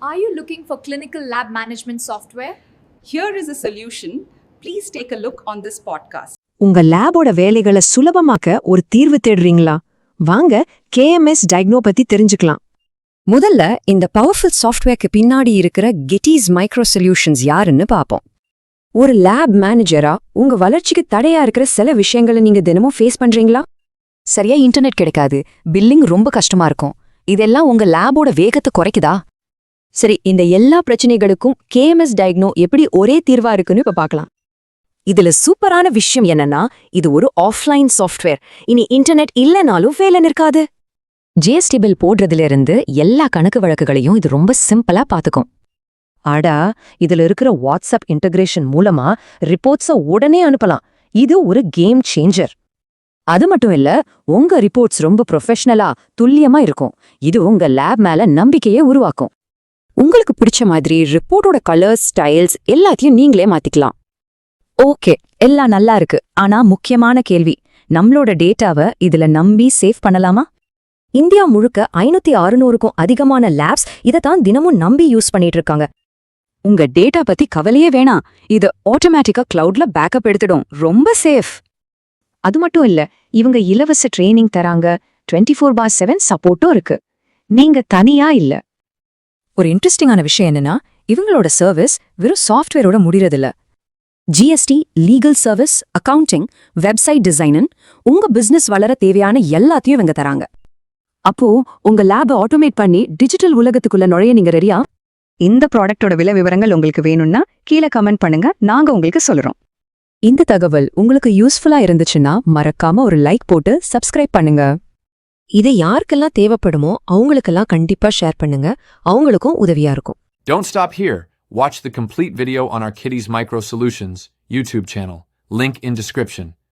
Are you looking for clinical lab management software? Here is a solution. Please take a look on this podcast. உங்க லேபோட வேலைகளை சுலபமாக்க ஒரு தீர்வு தேடுறீங்களா? வாங்க KMS டயக்னோ பத்தி தெரிஞ்சுக்கலாம். முதல்ல இந்த பவர்ஃபுல் சாஃப்ட்வேர்க்கு பின்னாடி இருக்கிற கெட்டீஸ் மைக்ரோ சொல்யூஷன்ஸ் யாருன்னு பார்ப்போம். ஒரு லேப் மேனேஜரா உங்க வளர்ச்சிக்கு தடையா இருக்கிற சில விஷயங்களை நீங்க தினமும் ஃபேஸ் பண்றீங்களா? சரியா இன்டர்நெட் கிடைக்காது. பில்லிங் ரொம்ப கஷ்டமா இருக்கும். இதெல்லாம் உங்க லேபோட வேகத்தை குறைக்குதா? சரி இந்த எல்லா பிரச்சனைகளுக்கும் கேஎம்எஸ் டயக்னோ எப்படி ஒரே தீர்வா இருக்குன்னு இப்ப பார்க்கலாம் இதுல சூப்பரான விஷயம் என்னன்னா இது ஒரு ஆஃப்லைன் சாஃப்ட்வேர் இனி இன்டர்நெட் இல்லைனாலும் வேலை நிற்காது. ஜிஎஸ்டி பில் போடுறதுல இருந்து எல்லா கணக்கு வழக்குகளையும் இது ரொம்ப சிம்பிளா பாத்துக்கும் ஆடா இதுல இருக்கிற வாட்ஸ்அப் இன்டகிரேஷன் மூலமா ரிப்போர்ட்ஸ உடனே அனுப்பலாம். இது ஒரு கேம் சேஞ்சர் அது மட்டும் இல்ல உங்க ரிப்போர்ட்ஸ் ரொம்ப ப்ரொஃபஷனலா துல்லியமா இருக்கும். இது உங்க லேப் மேல நம்பிக்கையை உருவாக்கும். உங்களுக்கு பிடிச்ச மாதிரி ரிப்போர்ட்டோட கலர்ஸ் ஸ்டைல்ஸ் எல்லாத்தையும் நீங்களே மாத்திக்கலாம். ஓகே எல்லாம் நல்லா இருக்கு. ஆனா முக்கியமான கேள்வி நம்மளோட டேட்டாவை இதுல நம்பி சேவ் பண்ணலாமா? இந்தியா முழுக்க ஐநூத்தி அறுநூறுக்கும் அதிகமான லேப்ஸ் இதைத்தான் தினமும் நம்பி யூஸ் பண்ணிட்டு இருக்காங்க. உங்க டேட்டா பத்தி கவலையே வேணாம். இது ஆட்டோமேட்டிக்கா கிளவுட்ல பேக்கப் எடுத்துடும். ரொம்ப சேஃப் அது மட்டும் இல்ல இவங்க இலவச ட்ரைனிங் தராங்க. டுவெண்ட்டி ஃபோர் பார் செவன் சப்போர்ட்டும் இருக்கு. நீங்க தனியா இல்ல. ஒரு இன்ட்ரெஸ்டிங்கான விஷயம் என்னன்னா இவங்களோட சர்வீஸ் வெறும் சாஃப்ட்வேரோட முடியறதில்ல. GST legal service accounting website டிசைனன் உங்க பிசினஸ் வளர தேவையான எல்லாத்தையும் இவங்க தராங்க. அப்போ உங்க லேப ஆட்டோமேட் பண்ணி டிஜிட்டல் உலகத்துக்குள்ள நுழைய நீங்க ரெடியா இந்த ப்ராடக்ட்டோட விலை விவரங்கள் உங்களுக்கு வேணும்னா கீழே கமெண்ட் பண்ணுங்க. நாங்க உங்களுக்கு சொல்றோம். இந்த தகவல் உங்களுக்கு யூஸ்ஃபுல்லா இருந்துச்சுன்னா மறக்காம ஒரு லைக் போட்டு சப்ஸ்கிரைப் பண்ணுங்க. இது யாருக்கெல்லாம் தேவைப்படுமோ அவங்களுக்கெல்லாம் கண்டிப்பா ஷேர் பண்ணுங்க அவங்களுக்கும் உதவியா இருக்கும் Don't stop here. Watch the complete video on our Kitties Micro Solutions YouTube channel. Link in description.